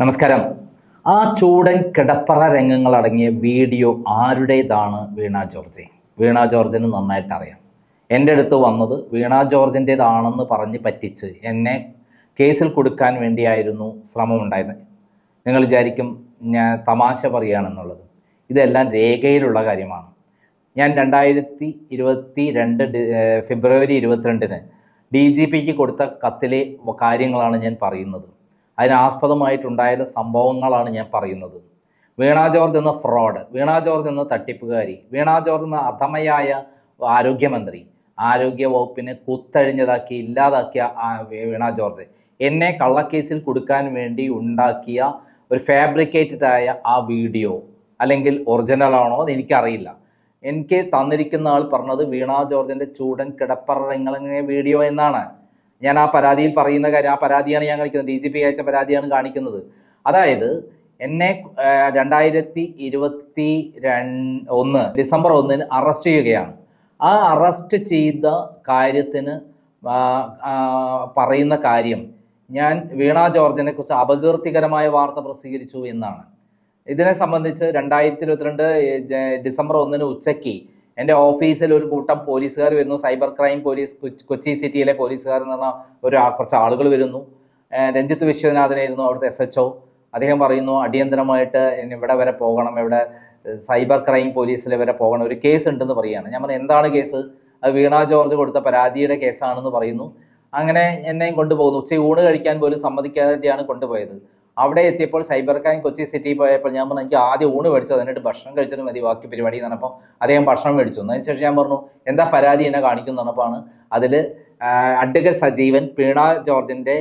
നമസ്കാരം. ആ ചൂടൻ കിടപ്പറ രംഗങ്ങൾ അടങ്ങിയ വീഡിയോ ആരുടേതാണ്? വീണ ജോർജ്. വീണ ജോർജിന് നന്നായിട്ട് അറിയാം എന്റെ അടുത്ത് വന്നത് വീണ ജോർജിന്റേതാണെന്ന് പറഞ്ഞ് പറ്റിച്ച് എന്നെ കേസിൽ കൊടുക്കാൻ വേണ്ടിയായിരുന്നു ശ്രമമുണ്ടായിരുന്നത് നിങ്ങൾ വിചാരിക്കും ഞാൻ തമാശ പറയുകയാണെന്നുള്ളത് ഇതെല്ലാം രേഖയിലുള്ള കാര്യമാണ്. ഞാൻ രണ്ടായിരത്തി ഇരുപത്തി രണ്ട് ഫെബ്രുവരി ഇരുപത്തിരണ്ടിന് ഡി ജി പിക്ക് കൊടുത്ത കത്തിലെ കാര്യങ്ങളാണ് ഞാൻ പറയുന്നത്. അതിനാസ്പദമായിട്ടുണ്ടായ സംഭവങ്ങളാണ് ഞാൻ പറയുന്നത്. വീണാ ജോർജ് എന്ന ഫ്രോഡ് വീണാ ജോർജ് എന്ന തട്ടിപ്പുകാരി വീണാ ജോർജ് എന്ന അധമയായ ആരോഗ്യമന്ത്രി ആരോഗ്യ വകുപ്പിനെ കുത്തഴിഞ്ഞതാക്കി ഇല്ലാതാക്കിയ വീണ ജോർജ് എന്നെ കള്ളക്കേസിൽ കൊടുക്കാൻ വേണ്ടി ഉണ്ടാക്കിയ ഒരു ഫാബ്രിക്കേറ്റഡ് ആയ ആ വീഡിയോ അല്ലെങ്കിൽ ഒറിജിനൽ ആണോ എന്ന് എനിക്കറിയില്ല. എനിക്ക് തന്നിരിക്കുന്ന ആൾ പറഞ്ഞത് വീണാ ജോർജിന്റെ ചൂടൻ കിടപ്പറങ്ങലിങ്ങനെ വീഡിയോ എന്നാണ്. ഞാൻ ആ പരാതിയിൽ പറയുന്ന കാര്യം ആ പരാതിയാണ് ഞാൻ കാണിക്കുന്നത്. ഡി ജി പി അയച്ച പരാതിയാണ് കാണിക്കുന്നത്. അതായത് എന്നെ രണ്ടായിരത്തി ഇരുപത്തി ഒന്ന് ഡിസംബർ ഒന്നിന് അറസ്റ്റ് ചെയ്യുകയാണ്. ആ അറസ്റ്റ് ചെയ്ത കാര്യത്തിന് പറയുന്ന കാര്യം ഞാൻ വീണ ജോർജിനെ കുറിച്ച് അപകീർത്തികരമായ വാർത്ത പ്രസിദ്ധീകരിച്ചു എന്നാണ്. ഇതിനെ സംബന്ധിച്ച് രണ്ടായിരത്തി ഇരുപത്തിരണ്ട് ഡിസംബർ ഒന്നിന് ഉച്ചയ്ക്ക് എന്റെ ഓഫീസിൽ ഒരു കൂട്ടം പോലീസുകാർ വരുന്നു. സൈബർ ക്രൈം പോലീസ് കൊച്ചി- സിറ്റിയിലെ പോലീസുകാർ എന്ന് പറഞ്ഞാൽ ഒരു കുറച്ച് ആളുകൾ വരുന്നു. രഞ്ജിത്ത് വിശ്വനാഥനായിരുന്നു അവിടുത്തെ എസ് എച്ച് ഒ അദ്ദേഹം പറയുന്നു അടിയന്തരമായിട്ട് ഇവിടെ വരെ പോകണം. ഇവിടെ സൈബർ ക്രൈം പോലീസിൽ വരെ പോകണം. ഒരു കേസ് ഉണ്ടെന്ന് പറയുകയാണ്. ഞാൻ പറഞ്ഞു എന്താണ് കേസ് അത് വീണ ജോർജ് കൊടുത്ത പരാതിയുടെ കേസാണെന്ന് പറയുന്നു. അങ്ങനെ എന്നെയും കൊണ്ടുപോകുന്നു. ഉച്ച ഊണ് കഴിക്കാൻ പോലും സമ്മതിക്കാതെയാണ് കൊണ്ടുപോയത്. അവിടെ എത്തിയപ്പോൾ സൈബർ ക്രൈം കൊച്ചി സിറ്റി പോയപ്പോൾ ഞാൻ പറഞ്ഞു എനിക്ക് ആദ്യം ഊണ് മേടിച്ചത് എന്നിട്ട് ഭക്ഷണം കഴിച്ചിട്ട് മതി ബാക്കി പരിപാടി എന്ന് പറഞ്ഞപ്പോൾ അദ്ദേഹം ഭക്ഷണം മേടിച്ചു. അതിനുശേഷം ശേഷം ഞാൻ പറഞ്ഞു എന്താ പരാതി എന്നെ കാണിക്കുന്നു പറഞ്ഞപ്പോൾ അതിൽ അഡ്വക്കേറ്റ് സജീവൻ പീണ ജോർജിന്റെ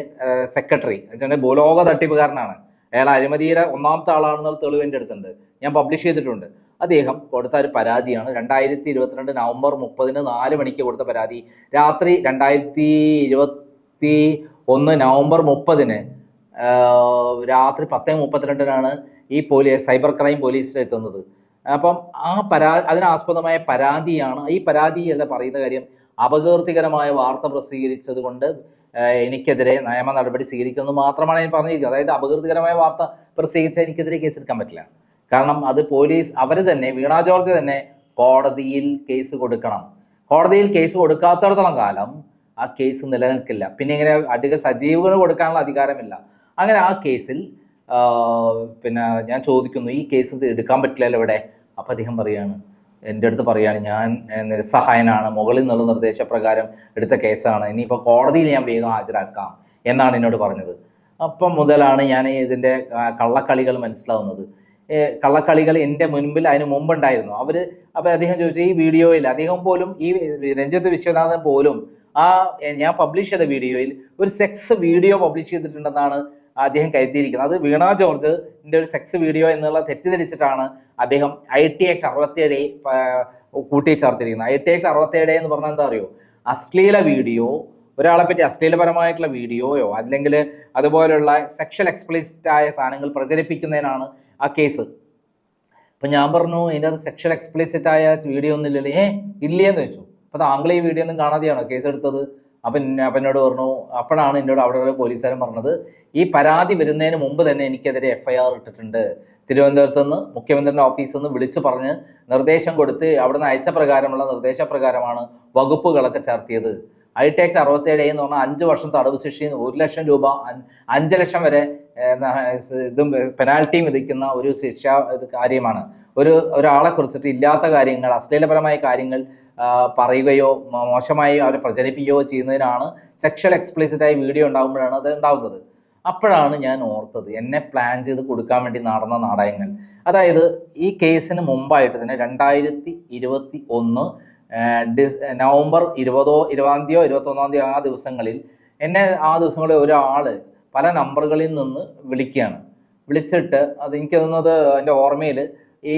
സെക്രട്ടറി എന്നുവെച്ചാൽ ഭൂലോക തട്ടിപ്പുകാരനാണ്. അയാൾ അഴിമതിയുടെ ഒന്നാമത്തെ ആളാണെന്നുള്ള തെളിവ് എന്റെ അടുത്തുണ്ട്. ഞാൻ പബ്ലിഷ് ചെയ്തിട്ടുണ്ട്. അദ്ദേഹം കൊടുത്ത ഒരു പരാതിയാണ്. രണ്ടായിരത്തി ഇരുപത്തിരണ്ട് നവംബർ മുപ്പതിന് നാല് മണിക്ക് കൊടുത്ത പരാതി. രാത്രി രണ്ടായിരത്തി ഇരുപത്തി ഒന്ന് നവംബർ മുപ്പതിന് രാത്രി പത്തേ മുപ്പത്തിരണ്ടിനാണ് ഈ പോലീസ് സൈബർ ക്രൈം പോലീസിൽ എത്തുന്നത്. അപ്പം ആ പരാ അതിനാസ്പദമായ പരാതിയാണ് ഈ പരാതി അല്ല പറയുന്ന കാര്യം അപകീർത്തികരമായ വാർത്ത പ്രസിദ്ധീകരിച്ചത് കൊണ്ട് എനിക്കെതിരെ നിയമ നടപടി സ്വീകരിക്കുമെന്ന് മാത്രമാണ് ഞാൻ പറഞ്ഞിരിക്കുന്നത്. അതായത് അപകീർത്തികരമായ വാർത്ത പ്രസിദ്ധീകരിച്ചാൽ എനിക്കെതിരെ കേസെടുക്കാൻ പറ്റില്ല. കാരണം അത് പോലീസ് അവർ തന്നെ വീണ ജോർജ് തന്നെ കോടതിയിൽ കേസ് കൊടുക്കണം. കോടതിയിൽ കേസ് കൊടുക്കാത്തടത്തോളം കാലം ആ കേസ് നിലനിൽക്കില്ല. പിന്നെ ഇങ്ങനെ അധിക സജീവങ്ങൾ കൊടുക്കാനുള്ള അധികാരമില്ല. അങ്ങനെ ആ കേസിൽ പിന്നെ ഞാൻ ചോദിക്കുന്നു ഈ കേസ് എടുക്കാൻ പറ്റില്ലല്ലോ ഇവിടെ? അപ്പം അദ്ദേഹം പറയാണ് എന്റെ അടുത്ത് പറയാണ് ഞാൻ നിരസഹായനാണ് മുകളിൽ നിന്നുള്ള നിർദ്ദേശപ്രകാരം എടുത്ത കേസാണ്. ഇനിയിപ്പോൾ കോടതിയിൽ ഞാൻ വേഗം ഹാജരാക്കാം എന്നാണ് എന്നോട് പറഞ്ഞത്. അപ്പം മുതലാണ് ഞാൻ ഇതിന്റെ കള്ളക്കളികൾ മനസ്സിലാവുന്നത്. കള്ളക്കളികൾ എന്റെ മുൻപിൽ അതിന് മുമ്പുണ്ടായിരുന്നു. അവർ അപ്പോൾ അദ്ദേഹം ചോദിച്ചു ഈ വീഡിയോയിൽ അദ്ദേഹം പോലും ഈ രഞ്ജിത്ത് വിശ്വനാഥൻ പോലും ആ ഞാൻ പബ്ലിഷ് ചെയ്ത വീഡിയോയിൽ ഒരു സെക്സ് വീഡിയോ പബ്ലിഷ് ചെയ്തിട്ടുണ്ടെന്നാണ് അദ്ദേഹം കരുതിയിരിക്കുന്നത്. അത് വീണ ജോർജ് ഒരു സെക്സ് വീഡിയോ എന്നുള്ള തെറ്റിദ്ധരിച്ചിട്ടാണ് അദ്ദേഹം ഐ ടി ആക്ട് അറുപത്തിയേഴ് കൂട്ടി ചേർത്തിരിക്കുന്നത് ഐ ടി ആക്ട് അറുപത്തിയേഴ് എന്ന് പറഞ്ഞാൽ എന്താ അറിയോ? അശ്ലീല വീഡിയോ ഒരാളെ പറ്റി അശ്ലീലപരമായിട്ടുള്ള വീഡിയോയോ അല്ലെങ്കിൽ അതുപോലെയുള്ള സെക്ഷൽ എക്സ്പ്ലിസിറ്റ് ആയ സാധനങ്ങൾ പ്രചരിപ്പിക്കുന്നതിനാണ് ആ കേസ് അപ്പം ഞാൻ പറഞ്ഞു ഇതിന്റെ അത് സെക്ഷൽ എക്സ്പ്ലിസിറ്റ് ആയ വീഡിയോ ഒന്നും ഇല്ലല്ലേ? ഏ ഇല്ലേന്ന് ചോദിച്ചു. അപ്പോൾ താങ്കൾ ഈ വീഡിയോ ഒന്നും കാണാതെയാണോ കേസ് എടുത്തത്? അപ്പം അപ്പം എന്നോട് പറഞ്ഞു അപ്പോഴാണ് എന്നോട് അവിടെ ഉള്ള പോലീസുകാരൻ പറഞ്ഞത് ഈ പരാതി വരുന്നതിന് മുമ്പ് തന്നെ എനിക്കെതിരെ എഫ് ഐ ആർ ഇട്ടിട്ടുണ്ട്. തിരുവനന്തപുരത്ത് നിന്ന് മുഖ്യമന്ത്രിയുടെ ഓഫീസിൽ നിന്ന് വിളിച്ചു പറഞ്ഞ് നിർദ്ദേശം കൊടുത്ത് അവിടുന്ന് അയച്ച പ്രകാരമുള്ള നിർദ്ദേശപ്രകാരമാണ് വകുപ്പുകളൊക്കെ ചേർത്തിയത്. ഐടെക് അറുപത്തേഴ് എന്ന് പറഞ്ഞാൽ അഞ്ച് വർഷം തടവ് ശിക്ഷയും ഒരു ലക്ഷം രൂപ അഞ്ച് ലക്ഷം വരെ ഇതും പെനാൽറ്റിയും വിധിക്കുന്ന ഒരു ശിക്ഷ കാര്യമാണ്. ഒരു ഒരാളെ കുറിച്ചിട്ട് ഇല്ലാത്ത കാര്യങ്ങൾ അശ്ലീലപരമായ കാര്യങ്ങൾ പറയുകയോ മോശമായി അവരെ പ്രചരിപ്പിക്കുകയോ ചെയ്യുന്നതിനാണ് സെക്ഷൽ എക്സ്പ്ലിസിറ്റ് ആയി വീഡിയോ ഉണ്ടാകുമ്പോഴാണ് അത് ഉണ്ടാകുന്നത്. അപ്പോഴാണ് ഞാൻ ഓർത്തത് എന്നെ പ്ലാൻ ചെയ്ത് കൊടുക്കാൻ വേണ്ടി നടന്ന നാടകങ്ങൾ. അതായത് ഈ കേസിന് മുമ്പായിട്ട് തന്നെ രണ്ടായിരത്തി ഇരുപത്തി ഒന്ന് ഡിസ് നവംബർ ഇരുപതോ ഇരുപതാം തീയതിയോ ഇരുപത്തൊന്നാം തീയതി ആ ദിവസങ്ങളിൽ എന്നെ ആ ദിവസങ്ങളിൽ ഒരാൾ പല നമ്പറുകളിൽ നിന്ന് വിളിക്കുകയാണ്. വിളിച്ചിട്ട് അത് എനിക്ക് തോന്നുന്നത് എന്റെ ഓർമ്മയിൽ ഈ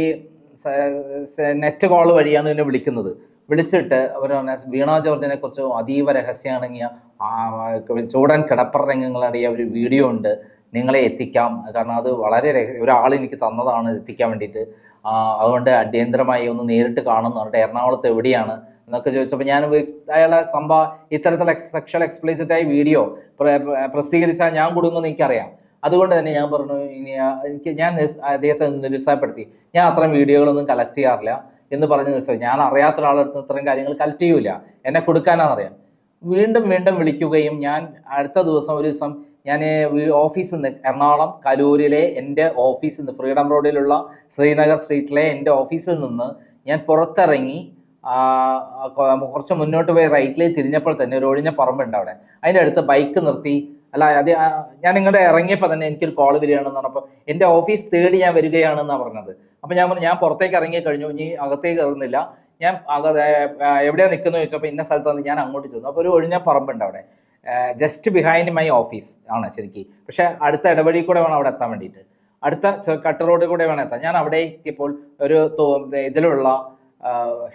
നെറ്റ് കോൾ വഴിയാണ് എന്നെ വിളിക്കുന്നത്. വിളിച്ചിട്ട് അവർ പറഞ്ഞ വീണ ജോർജിനെ കുറിച്ച് അതീവ രഹസ്യമാണെങ്കിൽ ചൂടൻ കിടപ്പറ രംഗങ്ങളടിയ ഒരു വീഡിയോ ഉണ്ട്. നിങ്ങളെ എത്തിക്കാം. കാരണം അത് വളരെ ഒരാൾ എനിക്ക് തന്നതാണ് എത്തിക്കാൻ വേണ്ടിയിട്ട്. അതുകൊണ്ട് അടിയന്തരമായി ഒന്ന് നേരിട്ട് കാണുന്നു പറഞ്ഞിട്ട് എറണാകുളത്ത് എവിടെയാണ് എന്നൊക്കെ ചോദിച്ചപ്പോൾ ഞാൻ അയാളെ സംഭവം ഇത്തരത്തിലുള്ള സെക്ഷൽ എക്സ്പ്ലിസിറ്റായി വീഡിയോ പ്രസിദ്ധീകരിച്ചാൽ ഞാൻ കൊടുക്കുമെന്ന് എനിക്കറിയാം. അതുകൊണ്ട് തന്നെ ഞാൻ പറഞ്ഞു ഇനി എനിക്ക് ഞാൻ അദ്ദേഹത്തെ നിരുത്സാഹപ്പെടുത്തി. ഞാൻ അത്രയും വീഡിയോകളൊന്നും കളക്ട് ചെയ്യാറില്ല. എന്ന് പറഞ്ഞ് നിസ്സാരം ഞാൻ അറിയാത്ത ഒരാളെടുത്ത് ഇത്രയും കാര്യങ്ങൾ കളക്ട് ചെയ്യൂല എന്നെ കൊടുക്കാനാണെന്നറിയാം വീണ്ടും വീണ്ടും വിളിക്കുകയും ഞാൻ അടുത്ത ദിവസം ഒരു ദിവസം ഞാൻ ഓഫീസിൽ നിന്ന് എറണാകുളം കലൂരിലെ എന്റെ ഓഫീസിൽ നിന്ന് ഫ്രീഡം റോഡിലുള്ള ശ്രീനഗർ സ്ട്രീറ്റിലെ എന്റെ ഓഫീസിൽ നിന്ന് ഞാൻ പുറത്തിറങ്ങി കുറച്ച് മുന്നോട്ട് പോയി റൈറ്റിലേക്ക് തിരിഞ്ഞപ്പോൾ തന്നെ ഒരു ഒഴിഞ്ഞ പറമ്പുണ്ട് അവിടെ. അതിന്റെ അടുത്ത് ബൈക്ക് നിർത്തി അല്ല അത് ഞാൻ നിങ്ങളുടെ ഇറങ്ങിയപ്പോൾ തന്നെ എനിക്കൊരു കോൾ വരികയാണെന്ന് പറഞ്ഞപ്പോൾ എന്റെ ഓഫീസ് തേടി ഞാൻ വരികയാണെന്നാണ് പറഞ്ഞത്. അപ്പോൾ ഞാൻ പറഞ്ഞു ഞാൻ പുറത്തേക്ക് ഇറങ്ങി കഴിഞ്ഞു ഇനി അകത്തേക്ക് കയറുന്നില്ല. ഞാൻ അകത്ത് എവിടെയാണ് നിൽക്കുന്നത് ചോദിച്ചപ്പോൾ ഇന്ന സ്ഥലത്താണ് ഞാൻ അങ്ങോട്ട് ചെന്നു. അപ്പോൾ ഒരു ഒഴിഞ്ഞ പറമ്പുണ്ട് അവിടെ. ജസ്റ്റ് ബിഹൈൻഡ് മൈ ഓഫീസ് ആണ് ശരിക്കും. പക്ഷേ അടുത്ത ഇടവഴി കൂടെ വേണം അവിടെ എത്താൻ വേണ്ടിയിട്ട്. അടുത്ത കട്ട് റോഡിൽ കൂടെ വേണം എത്താൻ. ഞാൻ അവിടെ എത്തിയപ്പോൾ ഒരു ഇതിലുള്ള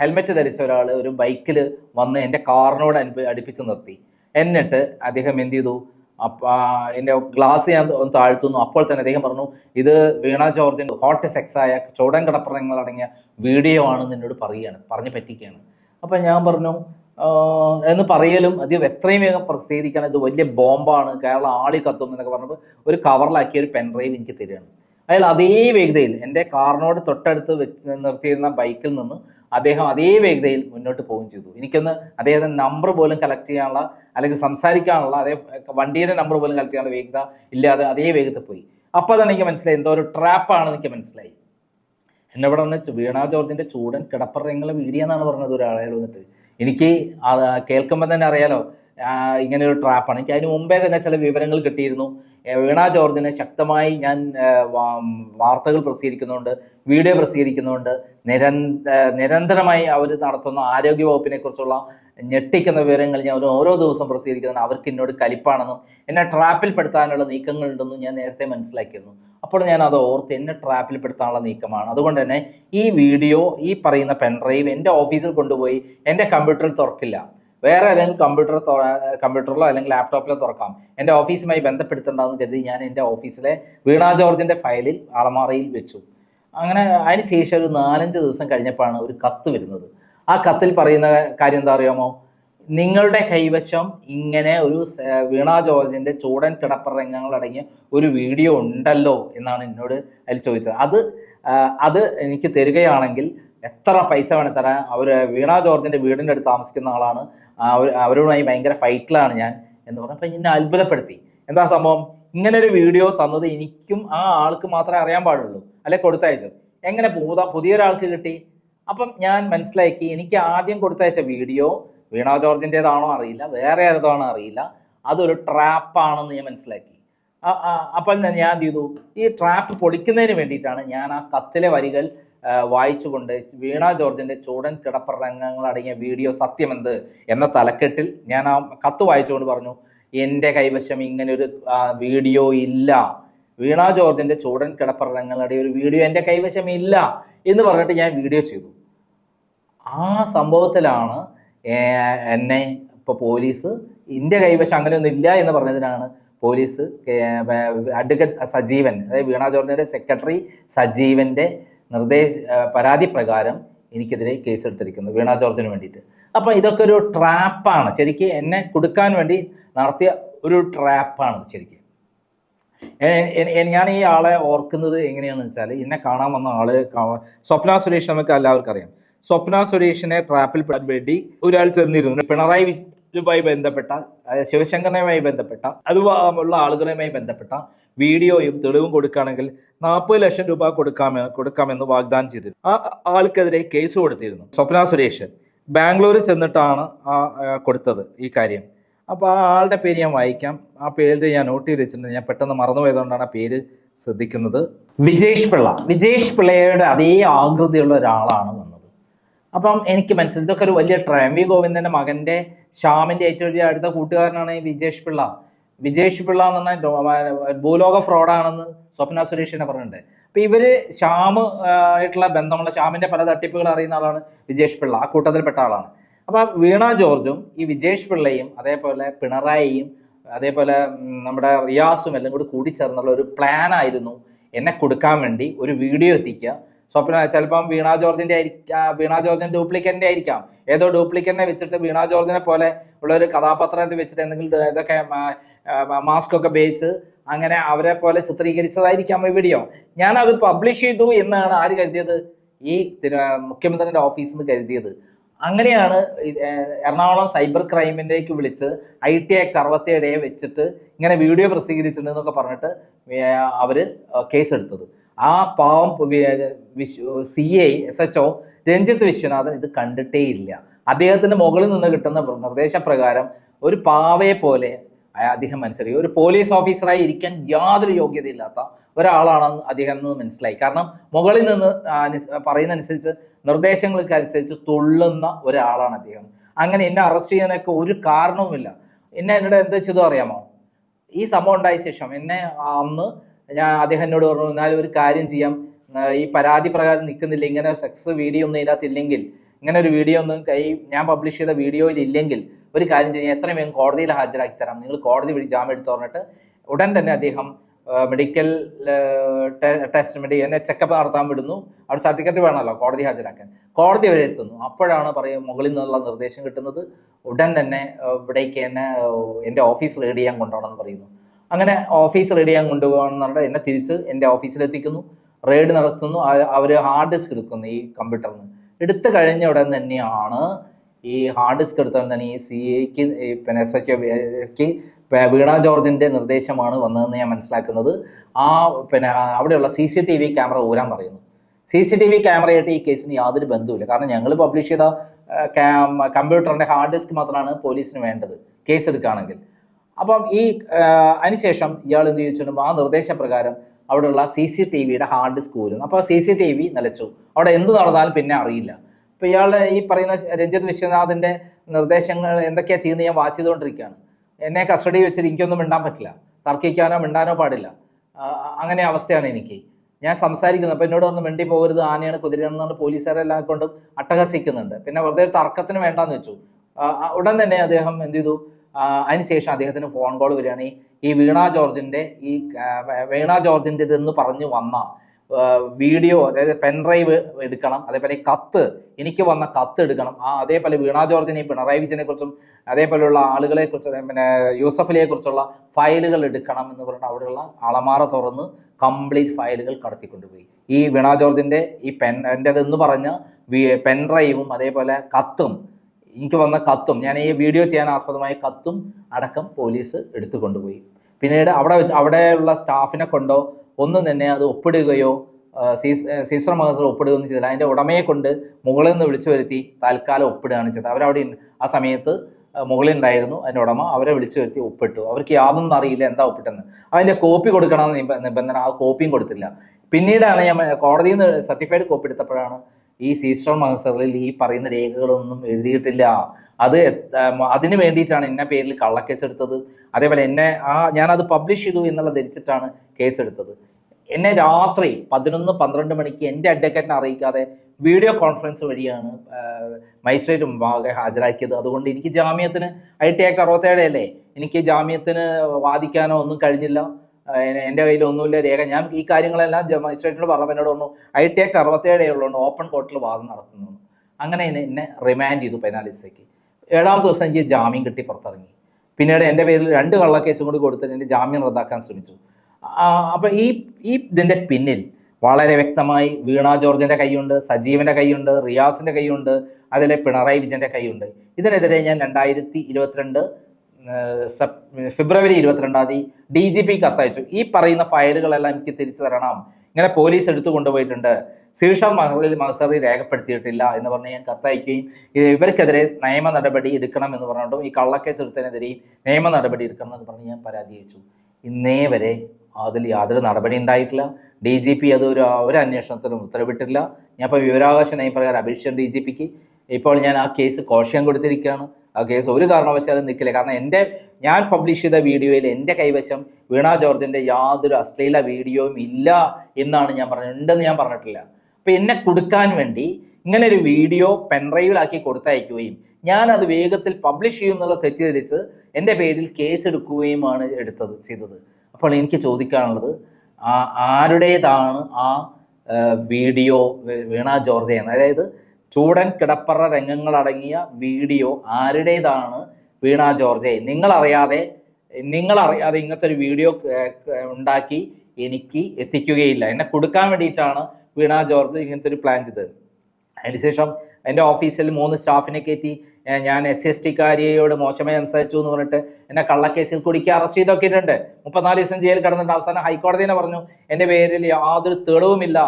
ഹെൽമെറ്റ് ധരിച്ച ഒരാൾ ഒരു ബൈക്കിൽ വന്ന് എന്റെ കാറിനോട് അനുപ- അടുപ്പിച്ച് നിർത്തി. എന്നിട്ട് അദ്ദേഹം എന്ത് ചെയ്തു? അപ്പ എന്റെ ഗ്ലാസ് ഞാൻ താഴ്ത്തുന്നു. അപ്പോൾ തന്നെ അദ്ദേഹം പറഞ്ഞു ഇത് വീണ ജോർജിന്റെ ഹോട്ട് സെക്സ് ആയ ചോടൻ കടപ്പുറങ്ങൾ അടങ്ങിയ വീഡിയോ ആണെന്ന് എന്നോട് പറയുകയാണ് പറഞ്ഞ് പറ്റിക്കുകയാണ്. അപ്പം ഞാൻ പറഞ്ഞു എന്ന് പറയലും അത് എത്രയും വേഗം പ്രസിദ്ധീകരിക്കാൻ ഇത് വലിയ ബോംബാണ് കേരള ആളി കത്തും എന്നൊക്കെ പറഞ്ഞപ്പോൾ ഒരു കവറിലാക്കിയ ഒരു പെൻഡ്രൈവ് എനിക്ക് തരികയാണ്. അയാൾ അതേ വേഗതയിൽ എന്റെ കാറിനോട് തൊട്ടടുത്ത് വെച്ച് നിർത്തിയിരുന്ന ബൈക്കിൽ നിന്ന് അദ്ദേഹം അതേ വേഗതയിൽ മുന്നോട്ട് പോവുകയും ചെയ്തു. എനിക്കൊന്ന് അദ്ദേഹത്തിന്റെ നമ്പർ പോലും കളക്ട് ചെയ്യാനുള്ള അല്ലെങ്കിൽ സംസാരിക്കാനുള്ള അതേ വണ്ടിയുടെ നമ്പർ പോലും കളക്ട് ചെയ്യാനുള്ള വേഗത ഇല്ലാതെ അതേ വേഗത്തിൽ പോയി. അപ്പോൾ തന്നെ എനിക്ക് മനസ്സിലായി. എന്തോ ഒരു ട്രാപ്പാണെന്ന് എനിക്ക് മനസ്സിലായി. എന്നെ ഇവിടെ വന്ന് വീണ ജോർജിന്റെ ചൂടൻ കിടപ്പറങ്ങളെ വീഡിയോ എന്നാണ് പറഞ്ഞത് ഒരാളെ വന്നിട്ട്. എനിക്ക് കേൾക്കുമ്പോൾ തന്നെ അറിയാലോ ഇങ്ങനെ ഒരു ട്രാപ്പാണ് എനിക്ക് അതിന് മുമ്പേ തന്നെ ചില വിവരങ്ങൾ കിട്ടിയിരുന്നു. വീണ ജോർജിനെ ശക്തമായി ഞാൻ വാർത്തകൾ പ്രസിദ്ധീകരിക്കുന്നുണ്ട് വീഡിയോ പ്രസിദ്ധീകരിക്കുന്നുണ്ട്. നിരന്ത നിരന്തരമായി അവർ നടത്തുന്ന ആരോഗ്യ വകുപ്പിനെ കുറിച്ചുള്ള ഞെട്ടിക്കുന്ന വിവരങ്ങൾ ഞാൻ ഓരോ ദിവസം പ്രസിദ്ധീകരിക്കുന്നുണ്ട്. അവർക്ക് എന്നോട് കലിപ്പാണെന്നും എന്നെ ട്രാപ്പിൽ പെടുത്താനുള്ള നീക്കങ്ങളുണ്ടെന്നും ഞാൻ നേരത്തെ മനസ്സിലാക്കിയിരുന്നു. അപ്പോൾ ഞാൻ അത് ഓർത്ത് എന്നെ ട്രാപ്പിൽ പെടുത്താനുള്ള നീക്കമാണ്. അതുകൊണ്ട് തന്നെ ഈ വീഡിയോ ഈ പറയുന്ന പെൻഡ്രൈവ് എന്റെ ഓഫീസിൽ കൊണ്ടുപോയി എന്റെ കമ്പ്യൂട്ടറിൽ തുറക്കില്ല. വേറെ ഏതെങ്കിലും കമ്പ്യൂട്ടർ കമ്പ്യൂട്ടറിലോ അല്ലെങ്കിൽ ലാപ്ടോപ്പിലോ തുറക്കാം. എന്റെ ഓഫീസുമായി ബന്ധപ്പെടുത്തേണ്ടതെന്ന് കരുതി ഞാൻ എന്റെ ഓഫീസിലെ വീണ ജോർജിന്റെ ഫയലിൽ അളമാറയിൽ വെച്ചു. അങ്ങനെ അതിന് ശേഷം ഒരു നാലഞ്ച് ദിവസം കഴിഞ്ഞപ്പോഴാണ് ഒരു കത്ത് വരുന്നത്. ആ കത്തിൽ പറയുന്ന കാര്യം എന്താ അറിയാമോ? നിങ്ങളുടെ കൈവശം ഇങ്ങനെ ഒരു വീണ ജോർജിന്റെ ചൂടൻ കിടപ്പറങ്ങങ്ങൾ അടങ്ങിയ ഒരു വീഡിയോ ഉണ്ടല്ലോ എന്നാണ് എന്നോട് അതിൽ ചോദിച്ചത്. അത് അത് എനിക്ക് തരികയാണെങ്കിൽ എത്ര പൈസ വേണം തരാൻ. അവർ വീണ ജോർജിന്റെ വീടിന്റെ അടുത്ത് താമസിക്കുന്ന ആളാണ്. അവർ അവരുമായി ഭയങ്കര ഫൈറ്റിലാണ് ഞാൻ എന്ന് പറഞ്ഞപ്പോൾ എന്നെ അത്ഭുതപ്പെടുത്തി. എന്താ സംഭവം? ഇങ്ങനെ ഒരു വീഡിയോ തന്നത് എനിക്കും ആ ആൾക്ക് മാത്രമേ അറിയാൻ പാടുള്ളൂ. അല്ലെ കൊടുത്തയച്ചു എങ്ങനെ പുത പുതിയൊരാൾക്ക് കിട്ടി? അപ്പം ഞാൻ മനസ്സിലാക്കി എനിക്ക് ആദ്യം കൊടുത്തയച്ച വീഡിയോ വീണ ജോർജിന്റെതാണോ അറിയില്ല വേറെ ആരുതാണോ അറിയില്ല. അതൊരു ട്രാപ്പാണെന്ന് ഞാൻ മനസ്സിലാക്കി. അപ്പോൾ ഞാൻ എന്ത് ചെയ്തു? ഈ ട്രാപ്പ് പൊളിക്കുന്നതിന് വേണ്ടിയിട്ടാണ് ഞാൻ ആ കത്തിലെ വരികൾ വായിച്ചുകൊണ്ട് വീണ ജോർജിന്റെ ചൂടൻ കിടപ്പറങ്ങങ്ങൾ അടങ്ങിയ വീഡിയോ സത്യമെന്ത് എന്ന തലക്കെട്ടിൽ ഞാൻ ആ കത്ത് വായിച്ചുകൊണ്ട് പറഞ്ഞു എന്റെ കൈവശം ഇങ്ങനെ ഒരു വീഡിയോ ഇല്ല. വീണ ജോർജിന്റെ ചൂടൻ കിടപ്പറങ്ങളുടെ ഒരു വീഡിയോ എന്റെ കൈവശം ഇല്ല. എന്ന് പറഞ്ഞിട്ട് ഞാൻ വീഡിയോ ചെയ്തു. ആ സംഭവത്തിലാണ് എന്നെ ഇപ്പോൾ പോലീസ് എന്റെ കൈവശം അങ്ങനെയൊന്നും ഇല്ല എന്ന് പറഞ്ഞതിനാണ് പോലീസ് അഡ്വക്കേറ്റ് സജീവൻ അതായത് വീണ ജോർജിന്റെ സെക്രട്ടറി സജീവന്റെ നിർദ്ദേശ പരാതി പ്രകാരം എനിക്കെതിരെ കേസ് എടുത്തിരിക്കുന്നത് വീണ ജോർജിന് വേണ്ടിയിട്ട്. അപ്പോൾ ഇതൊക്കെ ഒരു ട്രാപ്പാണ്. ശരിക്കും എന്നെ കൊടുക്കാൻ വേണ്ടി നടത്തിയ ഒരു ട്രാപ്പാണ് ശരിക്കും. ഞാൻ ഈ ആളെ ഓർക്കുന്നത് എങ്ങനെയാണെന്ന് വെച്ചാൽ എന്നെ കാണാൻ വന്ന ആൾ സ്വപ്ന സുരേഷ് നമുക്ക് എല്ലാവർക്കും അറിയാം. സ്വപ്ന സുരേഷിനെ ട്രാപ്പിൽ പെടാൻ വേണ്ടി ഒരാൾ ചെന്നിരുന്നു. പിണറായി വിജയനുമായി ബന്ധപ്പെട്ട ശിവശങ്കറിനെയുമായി ബന്ധപ്പെട്ട അതുപോലുള്ള ആളുകളുമായി ബന്ധപ്പെട്ട വീഡിയോയും തെളിവും കൊടുക്കുകയാണെങ്കിൽ നാൽപ്പത് ലക്ഷം രൂപ കൊടുക്കാമെ കൊടുക്കാമെന്ന് വാഗ്ദാനം ചെയ്തിരുന്നു. ആ ആൾക്കെതിരെ കേസ് കൊടുത്തിരുന്നു. സ്വപ്ന സുരേഷ് ബാംഗ്ലൂരിൽ ചെന്നിട്ടാണ് ആ കൊടുത്തത് ഈ കാര്യം. അപ്പോൾ ആ ആളുടെ പേര് ഞാൻ വായിക്കാം. ആ പേര് ഞാൻ നോട്ട് ചെയ്ത് വെച്ചിട്ടുണ്ട്. ഞാൻ പെട്ടെന്ന് മറന്നുപോയതുകൊണ്ടാണ് ആ പേര് ശ്രദ്ധിക്കുന്നത്. വിജേഷ് പിള്ള. വിജേഷ് പിള്ളയുടെ അതേ ആകൃതിയുള്ള ഒരാളാണ് അപ്പം എനിക്ക് മനസ്സിലായി. ഇതൊക്കെ ഒരു വലിയ ട്രയം വി ഗോവിന്ദന്റെ മകന്റെ ശ്യാമിന്റെ ഏറ്റവും വലിയ അടുത്ത കൂട്ടുകാരനാണ് ഈ വിജേഷ് പിള്ള. വിജേഷ് പിള്ള എന്ന് പറഞ്ഞാൽ ഭൂലോക ഫ്രോഡാണെന്ന് സ്വപ്ന സുരേഷിനെ പറഞ്ഞിട്ടുണ്ട്. അപ്പം ഇവർ ശ്യാം ആയിട്ടുള്ള ബന്ധമുള്ള ശ്യാമിന്റെ പല തട്ടിപ്പുകൾ അറിയുന്ന ആളാണ് വിജേഷ് പിള്ള. ആ കൂട്ടത്തിൽപ്പെട്ട ആളാണ്. അപ്പം വീണ ജോർജും ഈ വിജേഷ് പിള്ളയും അതേപോലെ പിണറായിയും അതേപോലെ നമ്മുടെ റിയാസും എല്ലാം കൂടി കൂടിച്ചേർന്നുള്ള ഒരു പ്ലാനായിരുന്നു എന്നെ കൊടുക്കാൻ വേണ്ടി ഒരു വീഡിയോ എത്തിക്കുക. സ്വപ്ന ചിലപ്പം വീണ ജോർജിന്റെ ആയിരിക്കാം വീണ ജോർജിന്റെ ഡ്യൂപ്ലിക്കേറ്റിന്റെ ആയിരിക്കാം. ഏതോ ഡ്യൂപ്ലിക്കേറ്റിനെ വെച്ചിട്ട് വീണ ജോർജിനെ പോലെ ഉള്ള ഒരു കഥാപാത്രത്തെ വെച്ചിട്ട് എന്തെങ്കിലും ഇതൊക്കെ മാസ്ക് ഒക്കെ ഉപയോഗിച്ച് അങ്ങനെ അവരെ പോലെ ചിത്രീകരിച്ചതായിരിക്കാം ഈ വീഡിയോ ഞാൻ അത് പബ്ലിഷ് ചെയ്തു എന്നാണ് ആര് കരുതിയത്? ഈ തിരു- മുഖ്യമന്ത്രിയുടെ ഓഫീസിൽ നിന്ന് കരുതിയത്. അങ്ങനെയാണ് എറണാകുളം സൈബർ ക്രൈമിന്റേക്ക് വിളിച്ച് ഐ ടി ആക്ട് അറുപത്തിയേഴെ വെച്ചിട്ട് ഇങ്ങനെ വീഡിയോ പ്രസിദ്ധീകരിച്ചിട്ടുണ്ടെന്നൊക്കെ പറഞ്ഞിട്ട് അവർ കേസെടുത്തത് ആ പാവം C I S H O Ranjith Viswanathan ഇത് കണ്ടിട്ടേ ഇല്ല. അദ്ദേഹത്തിന്റെ മുകളിൽ നിന്ന് കിട്ടുന്ന നിർദ്ദേശപ്രകാരം ഒരു പാവയെ പോലെ അദ്ദേഹം മനസ്സിലായി. ഒരു പോലീസ് ഓഫീസറായി ഇരിക്കാൻ യാതൊരു യോഗ്യതയില്ലാത്ത ഒരാളാണെന്ന് അദ്ദേഹം എന്ന് മനസ്സിലായി. കാരണം മുകളിൽ നിന്ന് അനുസ- പറയുന്ന അനുസരിച്ച് നിർദ്ദേശങ്ങൾക്ക് അനുസരിച്ച് തുള്ളുന്ന ഒരാളാണ് അദ്ദേഹം. അങ്ങനെ എന്നെ അറസ്റ്റ് ചെയ്യാനൊക്കെ ഒരു കാരണവുമില്ല. എന്നെ എന്നോട് എന്താ ചെയ്തോ അറിയാമോ? ഈ സംഭവം ഉണ്ടായ ശേഷം എന്നെ അന്ന് ഞാൻ അദ്ദേഹം എന്നോട് പറഞ്ഞു എന്നാലും ഒരു കാര്യം ചെയ്യാം. ഈ പരാതി പ്രകാരം നിൽക്കുന്നില്ല. ഇങ്ങനെ സെക്സ് വീഡിയോ ഒന്നും ഇതിനകത്ത് ഇല്ലെങ്കിൽ ഇങ്ങനെ ഒരു വീഡിയോ ഒന്നും കൈ ഞാൻ പബ്ലിഷ് ചെയ്ത വീഡിയോയിൽ ഇല്ലെങ്കിൽ ഒരു കാര്യം ചെയ്യാം. എത്രയും വേഗം കോടതിയിൽ ഹാജരാക്കി തരാം. നിങ്ങൾ കോടതി വഴി ജാമ്യം എടുത്തു പറഞ്ഞിട്ട് ഉടൻ തന്നെ അദ്ദേഹം മെഡിക്കൽ ടെസ്റ്റ് മെഡി എന്നെ ചെക്കപ്പ് നടത്താൻ വിടുന്നു. അവിടെ സർട്ടിഫിക്കറ്റ് വേണമല്ലോ കോടതി ഹാജരാക്കാൻ. കോടതി വരെ എത്തുന്നു. അപ്പോഴാണ് പറയും മുകളിൽ നിന്നുള്ള നിർദ്ദേശം കിട്ടുന്നത്. ഉടൻ തന്നെ ഇവിടേക്ക് എന്നെ എന്റെ ഓഫീസ് റെഡി ചെയ്യാൻ കൊണ്ടുപോകണമെന്ന് പറയുന്നു. അങ്ങനെ ഓഫീസ് റെഡി ചെയ്യാൻ കൊണ്ടുപോകണം പറഞ്ഞിട്ട് എന്നെ തിരിച്ച് എന്റെ ഓഫീസിലെത്തിക്കുന്നു റെയ്ഡ് നടത്തുന്നു. അവർ ഹാർഡ് ഡിസ്ക് എടുക്കുന്നു ഈ കമ്പ്യൂട്ടറിൽ നിന്ന് എടുത്തു കഴിഞ്ഞ ഉടൻ തന്നെയാണ് ഈ ഹാർഡ് ഡിസ്ക് എടുത്ത ഉടൻ തന്നെ ഈ സി എക്ക് പിന്നെ എസ് എക്ക് വീണ ജോർജിന്റെ നിർദ്ദേശമാണ് വന്നതെന്ന് ഞാൻ മനസ്സിലാക്കുന്നത്. ആ പിന്നെ അവിടെയുള്ള C C T V camera ഊരാൻ പറയുന്നു. സി സി ടി വി ക്യാമറയായിട്ട് ഈ കേസിന് യാതൊരു ബന്ധവുമില്ല. കാരണം ഞങ്ങൾ പബ്ലിഷ് ചെയ്ത കമ്പ്യൂട്ടറിന്റെ ഹാർഡ് ഡിസ്ക് മാത്രമാണ് പോലീസിന് വേണ്ടത്. കേസ് എടുക്കുകയാണെങ്കിൽ. അപ്പം ഈ അതിനുശേഷം ഇയാൾ എന്ത് ചോദിച്ചിട്ടും ആ നിർദ്ദേശപ്രകാരം അവിടെയുള്ള സി സി ടി വിയുടെ ഹാർഡ് ഡിസ്ക് പോലും അപ്പോൾ സി സി ടി വി നിലച്ചു. അവിടെ എന്ത് നടന്നാലും പിന്നെ അറിയില്ല. അപ്പോൾ ഇയാൾ ഈ പറയുന്ന രഞ്ജിത്ത് വിശ്വനാഥിന്റെ നിർദ്ദേശങ്ങൾ എന്തൊക്കെയാണ് ചെയ്യുന്നത് ഞാൻ വാച്ച് ചെയ്തുകൊണ്ടിരിക്കുകയാണ്. എന്നെ കസ്റ്റഡി വെച്ചിട്ട് എനിക്കൊന്നും മിണ്ടാൻ പറ്റില്ല. തർക്കിക്കാനോ മിണ്ടാനോ പാടില്ല. അങ്ങനെ അവസ്ഥയാണ് എനിക്ക്. ഞാൻ സംസാരിക്കുന്നത് അപ്പോൾ എന്നോട് ഒന്ന് മിണ്ടി പോകരുത്. ആനയാണ് കുതിരയാണെന്നാണ് പോലീസുകാരെല്ലാം കൊണ്ടും അട്ടഹസിക്കുന്നുണ്ട്. പിന്നെ വെറുതെ ഒരു തർക്കത്തിന് വേണ്ടാന്ന് വെച്ചു. ഉടൻ തന്നെ അദ്ദേഹം എന്ത് ചെയ്തു? അതിനുശേഷം അദ്ദേഹത്തിന് ഫോൺ കോൾ വരികയാണ്. ഈ വീണ ജോർജിന്റെ ഈ വീണ ജോർജിന്റെ ഇതെന്ന് പറഞ്ഞു വന്ന വീഡിയോ അതായത് പെൻഡ്രൈവ് എടുക്കണം. അതേപോലെ കത്ത് എനിക്ക് വന്ന കത്ത് എടുക്കണം. ആ അതേപോലെ വീണ ജോർജിനെ പിണറായി വിജയനെ കുറിച്ചും അതേപോലെയുള്ള ആളുകളെ കുറിച്ച് പിന്നെ യൂസഫിലെ കുറിച്ചുള്ള ഫയലുകൾ എടുക്കണം എന്ന് പറഞ്ഞിട്ട് അവിടെയുള്ള അളമാറ തുറന്ന് കംപ്ലീറ്റ് ഫയലുകൾ കടത്തിക്കൊണ്ടുപോയി. ഈ വീണ ജോർജിന്റെ ഈ പെൻ എന്റെതെന്ന് പറഞ്ഞ പെൻഡ്രൈവും അതേപോലെ കത്തും എനിക്ക് വന്ന കത്തും ഞാൻ ഈ വീഡിയോ ചെയ്യാൻ ആസ്പദമായ കത്തും അടക്കം പോലീസ് എടുത്തു കൊണ്ടുപോയി. പിന്നീട് അവിടെ വെച്ച് അവിടെയുള്ള സ്റ്റാഫിനെ കൊണ്ടോ ഒന്നും തന്നെ അത് ഒപ്പിടുകയോ സീസർ മഹസർ ഒപ്പിടുകയൊന്നും ചെയ്തില്ല. അതിന്റെ ഉടമയെ കൊണ്ട് മുകളിൽ നിന്ന് വിളിച്ചു വരുത്തി തൽക്കാലം ഒപ്പിടുകയാണ് ചെയ്തത്. അവരവിടെ ആ സമയത്ത് മുകളിൽ ഉണ്ടായിരുന്നു. അതിന്റെ ഉടമ അവരെ വിളിച്ചു വരുത്തി ഒപ്പിട്ടു. അവർക്ക് യാതൊന്നും അറിയില്ല എന്താ ഒപ്പിട്ടെന്ന്. അതിന്റെ കോപ്പി കൊടുക്കണമെന്ന് നിബന്ധന ആ കോപ്പിയും കൊടുത്തില്ല. പിന്നീടാണ് ഞാൻ കോടതിയിൽ നിന്ന് സർട്ടിഫൈഡ് കോപ്പി എടുത്തപ്പോഴാണ് ഈ സീസ്റ്റോൺ മഹസറിൽ ഈ പറയുന്ന രേഖകളൊന്നും എഴുതിയിട്ടില്ല. അത് അതിന് വേണ്ടിയിട്ടാണ് എന്നെ പേരിൽ കള്ളക്കേസ് എടുത്തത് അതേപോലെ എന്നെ ആ ഞാനത് പബ്ലിഷ് ചെയ്തു എന്നുള്ള ധരിച്ചിട്ടാണ് കേസ് എടുത്തത് എന്നെ രാത്രി പതിനൊന്ന് പന്ത്രണ്ട് മണിക്ക് എന്റെ അഡ്വക്കേറ്റിനെ അറിയിക്കാതെ വീഡിയോ കോൺഫറൻസ് വഴിയാണ് മജിസ്ട്രേറ്റ് മുമ്പാകെ ഹാജരാക്കിയത്. അതുകൊണ്ട് എനിക്ക് ജാമ്യത്തിന് ഐ ടി ആക്ട് അറുപത്തേഴ് അല്ലേ? എനിക്ക് ജാമ്യത്തിന് വാദിക്കാനോ ഒന്നും കഴിഞ്ഞില്ല. എന്റെ കയ്യിൽ ഒന്നുമില്ല രേഖ. ഞാൻ ഈ കാര്യങ്ങളെല്ലാം മജിസ്ട്രേറ്റിനോട് പറഞ്ഞപ്പോൾ എന്നോട് പറഞ്ഞു ഐ ടി ആക്ട് അറുപത്തേഴേ ഉള്ളതുകൊണ്ട് ഓപ്പൺ കോർട്ടിൽ വാദം നടത്തുന്നു. അങ്ങനെ എന്നെ എന്നെ റിമാൻഡ് ചെയ്തു പെനാലിസിക്ക് ഏഴാം ദിവസം എനിക്ക് ജാമ്യം കിട്ടി പുറത്തിറങ്ങി. പിന്നീട് എന്റെ പേരിൽ രണ്ട് കള്ളക്കേസും കൂടി കൊടുത്തിട്ട് എന്റെ ജാമ്യം റദ്ദാക്കാൻ ശ്രമിച്ചു. അപ്പോൾ ഈ ഈ ഇതിന്റെ പിന്നിൽ വളരെ വ്യക്തമായി വീണ ജോർജിന്റെ കൈയുണ്ട് സജീവന്റെ കൈയുണ്ട് റിയാസിന്റെ കൈയുണ്ട് അതിലെ പിണറായി വിജയന്റെ കൈയുണ്ട്. ഇതിനെതിരെ ഞാൻ രണ്ടായിരത്തി ഇരുപത്തിരണ്ട് ഫെബ്രുവരി ഇരുപത്തിരണ്ടാം തീയതി ഡി ജി പി കത്തയച്ചു. ഈ പറയുന്ന ഫയലുകളെല്ലാം എനിക്ക് തിരിച്ചു തരണം. ഇങ്ങനെ പോലീസ് എടുത്തു കൊണ്ടുപോയിട്ടുണ്ട്. ശീർഷ മഹറിൽ മഹസറി രേഖപ്പെടുത്തിയിട്ടില്ല എന്ന് പറഞ്ഞ് ഞാൻ കത്തയക്കുകയും ഇവർക്കെതിരെ നിയമ നടപടി എടുക്കണം എന്ന് പറഞ്ഞിട്ടും ഈ കള്ളക്കേസ് എടുത്തതിനെതിരെയും നിയമ നടപടി എടുക്കണം എന്ന് പറഞ്ഞ് ഞാൻ പരാതി അയച്ചു. ഇന്നേ വരെ അതിൽ യാതൊരു നടപടി ഉണ്ടായിട്ടില്ല. ഡി ജി പി അത് ഒരു ഒരു അന്വേഷണത്തിനും ഉത്തരവിട്ടില്ല. ഞാൻ ഇപ്പോൾ വിവരാവകാശ നയപ്രകാരം അപേക്ഷിച്ച ഡി ജി പിക്ക് ഇപ്പോൾ ഞാൻ ആ കേസ് കോഷ്യം കൊടുത്തിരിക്കുകയാണ്. ആ കേസ് ഒരു കാരണവശാലും നിൽക്കില്ല. കാരണം എന്റെ ഞാൻ പബ്ലിഷ് ചെയ്ത വീഡിയോയിൽ എന്റെ കൈവശം വീണ ജോർജിന്റെ യാതൊരു അശ്ലീല വീഡിയോയും ഇല്ല എന്നാണ് ഞാൻ പറഞ്ഞത്. ഉണ്ടെന്ന് ഞാൻ പറഞ്ഞിട്ടില്ല. അപ്പം എന്നെ കൊടുക്കാൻ വേണ്ടി ഇങ്ങനെ ഒരു വീഡിയോ പെൻഡ്രൈവിലാക്കി കൊടുത്തയക്കുകയും ഞാൻ അത് വേഗത്തിൽ പബ്ലിഷ് ചെയ്യും എന്നുള്ള തെറ്റിദ്ധരിച്ച് എന്റെ പേരിൽ കേസ് എടുക്കുകയുമാണ് എടുത്തത് ചെയ്തത്. അപ്പോൾ എനിക്ക് ചോദിക്കാനുള്ളത് ആരുടേതാണ് ആ, വീഡിയോ വീണ ജോർജ് എന്ന് അതായത് ചൂടൻ കിടപ്പറ രംഗങ്ങളടങ്ങിയ വീഡിയോ ആരുടേതാണ്? വീണ ജോർജെ. നിങ്ങളറിയാതെ നിങ്ങളറിയാതെ ഇങ്ങനത്തെ ഒരു വീഡിയോ ഉണ്ടാക്കി എനിക്ക് എത്തിക്കുകയില്ല. എന്നെ കൊടുക്കാൻ വേണ്ടിയിട്ടാണ് വീണ ജോർജ് ഇങ്ങനത്തെ ഒരു പ്ലാൻ ചെയ്തത്. അതിനുശേഷം എന്റെ ഓഫീസിൽ മൂന്ന് സ്റ്റാഫിനെ കയറ്റി ഞാൻ എസ് എസ് ടിക്കാരിയോട് മോശമായി സംസാരിച്ചു എന്ന് പറഞ്ഞിട്ട് എന്നെ കള്ളക്കേസിൽ കുടിക്ക് അറസ്റ്റ് ചെയ്തൊക്കെയിട്ടുണ്ട്. മുപ്പത്തിനാല് ദിവസം ജയിലിൽ കിടന്നിട്ട് അവസാനം ഹൈക്കോടതിനെ പറഞ്ഞു എന്റെ പേരിൽ യാതൊരു തെളിവുമില്ല.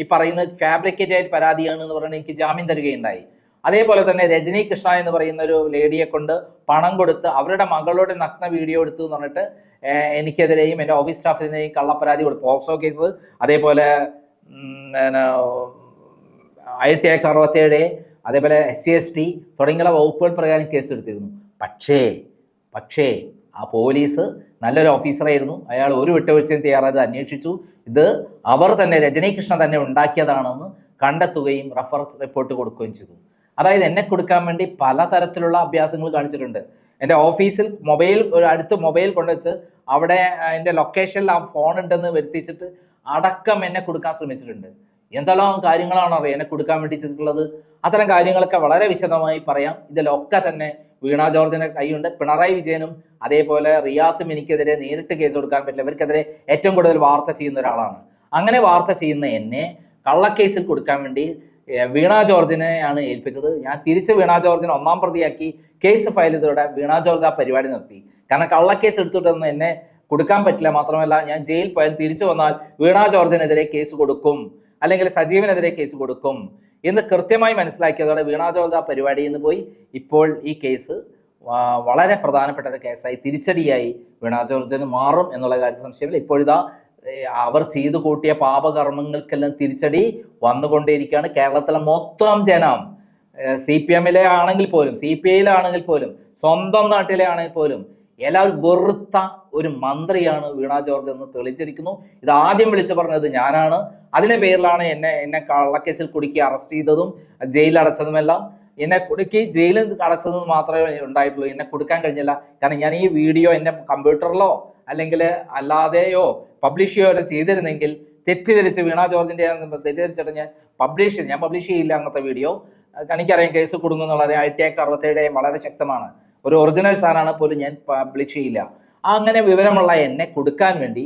ഈ പറയുന്ന ഫാബ്രിക്കേറ്റ് ആയിട്ട് പരാതിയാണ് എന്ന് പറഞ്ഞ് എനിക്ക് ജാമ്യം തരികയുണ്ടായി. അതേപോലെ തന്നെ രജനി കൃഷ്ണ എന്ന് പറയുന്ന ഒരു ലേഡിയെ കൊണ്ട് പണം കൊടുത്ത് അവരുടെ മകളുടെ നഗ്ന വീഡിയോ എടുത്തു എന്ന് പറഞ്ഞിട്ട് എനിക്കെതിരെയും എന്റെ ഓഫീസ് സ്റ്റാഫിനെയും കള്ളപ്പരാതി കൊടുത്തു. പോക്സോ കേസ് അതേപോലെ ഐ ടി ആക്ട് അറുപത്തേഴ് അതേപോലെ എസ് സി എസ് ടി തുടങ്ങിയുള്ള വകുപ്പുകൾ പ്രകാരം കേസ് എടുത്തിരുന്നു പക്ഷേ പക്ഷേ ആ പോലീസ് നല്ലൊരു ഓഫീസറായിരുന്നു. അയാൾ ഒരു വിട്ടുവീഴ്ചയും തയ്യാറായത് അന്വേഷിച്ചു. ഇത് അവർ തന്നെ രജനീകൃഷ്ണൻ തന്നെ ഉണ്ടാക്കിയതാണെന്ന് കണ്ടെത്തുകയും റഫർ റിപ്പോർട്ട് കൊടുക്കുകയും ചെയ്തു. അതായത് എന്നെ കൊടുക്കാൻ വേണ്ടി പലതരത്തിലുള്ള അഭ്യാസങ്ങൾ കാണിച്ചിട്ടുണ്ട്. എന്റെ ഓഫീസിൽ മൊബൈൽ ഒരു അടുത്ത് മൊബൈൽ കൊണ്ടുവച്ച് അവിടെ എന്റെ ലൊക്കേഷനിൽ ആ ഫോൺ ഉണ്ടെന്ന് വരുത്തിച്ചിട്ട് അടക്കം എന്നെ കൊടുക്കാൻ ശ്രമിച്ചിട്ടുണ്ട്. എന്തെല്ലാം കാര്യങ്ങളാണ് അറിയാം എന്നെ കൊടുക്കാൻ വേണ്ടി ചെയ്തിട്ടുള്ളത്? അത്തരം കാര്യങ്ങളൊക്കെ വളരെ വിശദമായി പറയാം. ഇതിലൊക്കെ തന്നെ വീണ ജോർജിന് കൈയുണ്ട്. പിണറായി വിജയനും അതേപോലെ റിയാസും എനിക്കെതിരെ നേരിട്ട് കേസ് കൊടുക്കാൻ പറ്റില്ല. ഇവർക്കെതിരെ ഏറ്റവും കൂടുതൽ വാർത്ത ചെയ്യുന്ന ഒരാളാണ്. അങ്ങനെ വാർത്ത ചെയ്യുന്ന എന്നെ കള്ളക്കേസിൽ കൊടുക്കാൻ വേണ്ടി വീണ ജോർജിനെയാണ് ഏൽപ്പിച്ചത്. ഞാൻ തിരിച്ച് വീണ ജോർജിനെ ഒന്നാം പ്രതിയാക്കി കേസ് ഫയൽ ചെയ്തതോടെ വീണ ജോർജ് ആ പരിപാടി നിർത്തി. കാരണം കള്ളക്കേസ് എടുത്തിട്ടൊന്നും എന്നെ കൊടുക്കാൻ പറ്റില്ല. മാത്രമല്ല ഞാൻ ജയിൽ പോയാൽ തിരിച്ചു വന്നാൽ വീണ ജോർജിനെതിരെ കേസ് കൊടുക്കും. അല്ലെങ്കിൽ സജീവിനെതിരെ കേസ് കൊടുക്കും. എന്ന് കൃത്യമായി മനസ്സിലാക്കിയതോടെ വീണ പരിപാടിയിൽ നിന്ന് പോയി. ഇപ്പോൾ ഈ കേസ് വളരെ പ്രധാനപ്പെട്ട ഒരു കേസായി തിരിച്ചടിയായി വീണ മാറും എന്നുള്ള കാര്യത്തിൽ സംശയമില്ല. ഇപ്പോഴിതാ അവർ ചെയ്തു കൂട്ടിയ പാപകർമ്മങ്ങൾക്കെല്ലാം തിരിച്ചടി വന്നുകൊണ്ടേയിരിക്കുകയാണ് കേരളത്തിലെ മൊത്തം ജനം. സി പി എമ്മിലെ ആണെങ്കിൽ പോലും സി പി ഐയിലാണെങ്കിൽ പോലും സ്വന്തം നാട്ടിലെ ആണെങ്കിൽ പോലും എല്ലാവരും വെറുത്ത ഒരു മന്ത്രിയാണ് വീണ ജോർജ് എന്ന് തെളിയിച്ചിരിക്കുന്നു ഇത് ആദ്യം വിളിച്ചു പറഞ്ഞത് ഞാനാണ്. അതിന്റെ പേരിലാണ് എന്നെ എന്നെ കള്ളക്കേസിൽ കുടുക്കി അറസ്റ്റ് ചെയ്തതും ജയിലിൽ അടച്ചതുമെല്ലാം. എന്നെ കുടുക്കി ജയിലിൽ അടച്ചത് മാത്രമേ ഉണ്ടായിട്ടുള്ളൂ. എന്നെ കൊടുക്കാൻ കഴിഞ്ഞില്ല. കാരണം ഞാൻ ഈ വീഡിയോ എന്റെ കമ്പ്യൂട്ടറിലോ അല്ലെങ്കിൽ അല്ലാതെയോ പബ്ലിഷ് ചെയ്യുകയോ ചെയ്തിരുന്നെങ്കിൽ തെറ്റിദ്ധരിച്ച് വീണ ജോർജിന്റെ തെറ്റിദ്ധരിച്ചിട്ട് ഞാൻ പബ്ലിഷ് ഞാൻ പബ്ലിഷ് ചെയ്യില്ല അങ്ങനത്തെ വീഡിയോ. എനിക്കറിയാം കേസ് കൊടുക്കുന്നുള്ള ഐ ടി ആക്ട് അറുപത്തേഴ് വളരെ ശക്തമാണ്. ഒരു ഒറിജിനൽ സാധനമാണ് പോലും ഞാൻ പബ്ലിഷ് ചെയ്യില്ല. അങ്ങനെ വിവരമുള്ള എന്നെ കൊടുക്കാൻ വേണ്ടി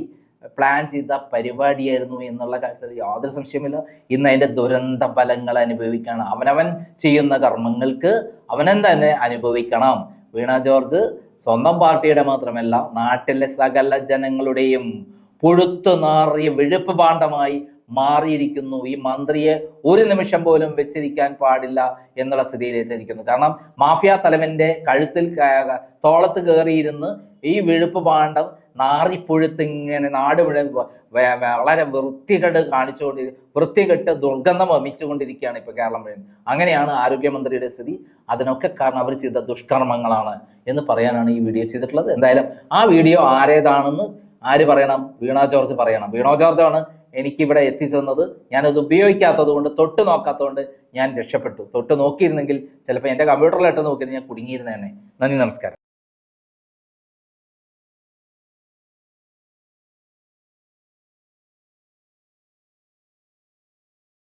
പ്ലാൻ ചെയ്ത പരിപാടിയായിരുന്നു എന്നുള്ള കാര്യത്തിൽ യാതൊരു സംശയമില്ല ഇന്ന് അതിന്റെ ദുരന്ത ഫലങ്ങൾ അനുഭവിക്കണം. അവനവൻ ചെയ്യുന്ന കർമ്മങ്ങൾക്ക് അവനൻ തന്നെ അനുഭവിക്കണം. വീണ ജോർജ് സ്വന്തം പാർട്ടിയുടെ മാത്രമല്ല നാട്ടിലെ സകല ജനങ്ങളുടെയും പുഴുത്തു നാറിയ വിഴുപ്പ് ഭാണ്ഡമായി മാറിയിരിക്കുന്നു. ഈ മന്ത്രിയെ ഒരു നിമിഷം പോലും വെച്ചിരിക്കാൻ പാടില്ല എന്നുള്ള സ്ഥിതിയിലെത്തിയിരിക്കുന്നു കാരണം മാഫിയ തലവന്റെ കഴുത്തിൽ തോളത്ത് കയറിയിരുന്ന് ഈ വിഴുപ്പ് പാണ്ഡം നാറിപ്പുഴുത്ത് ഇങ്ങനെ നാട് വളരെ വൃത്തികേട് കാണിച്ചുകൊണ്ട് വൃത്തികെട്ട് ദുർഗന്ധം വമിച്ചുകൊണ്ടിരിക്കുകയാണ് ഇപ്പോൾ കേരളം മുഴുവൻ. അങ്ങനെയാണ് ആരോഗ്യമന്ത്രിയുടെ സ്ഥിതി. അതിനൊക്കെ കാരണം അവർ ചെയ്ത ദുഷ്കർമ്മങ്ങളാണ് എന്ന് പറയാനാണ് ഈ വീഡിയോ ചെയ്തിട്ടുള്ളത്. എന്തായാലും ആ വീഡിയോ ആരേതാണെന്ന് ആര് പറയണം? വീണ ജോർജ് പറയണം. വീണ ജോർജാണ് എനിക്കിവിടെ എത്തിച്ചെന്നത് ഞാനത് ഉപയോഗിക്കാത്തത് കൊണ്ട് തൊട്ട് നോക്കാത്തതുകൊണ്ട് ഞാൻ രക്ഷപ്പെട്ടു. തൊട്ട് നോക്കിയിരുന്നെങ്കിൽ ചിലപ്പോൾ എന്റെ കമ്പ്യൂട്ടറിലിട്ട് നോക്കിയിരുന്നെങ്കിൽ ഞാൻ കുടുങ്ങിയിരുന്നേനെ. നന്ദി നമസ്കാരം.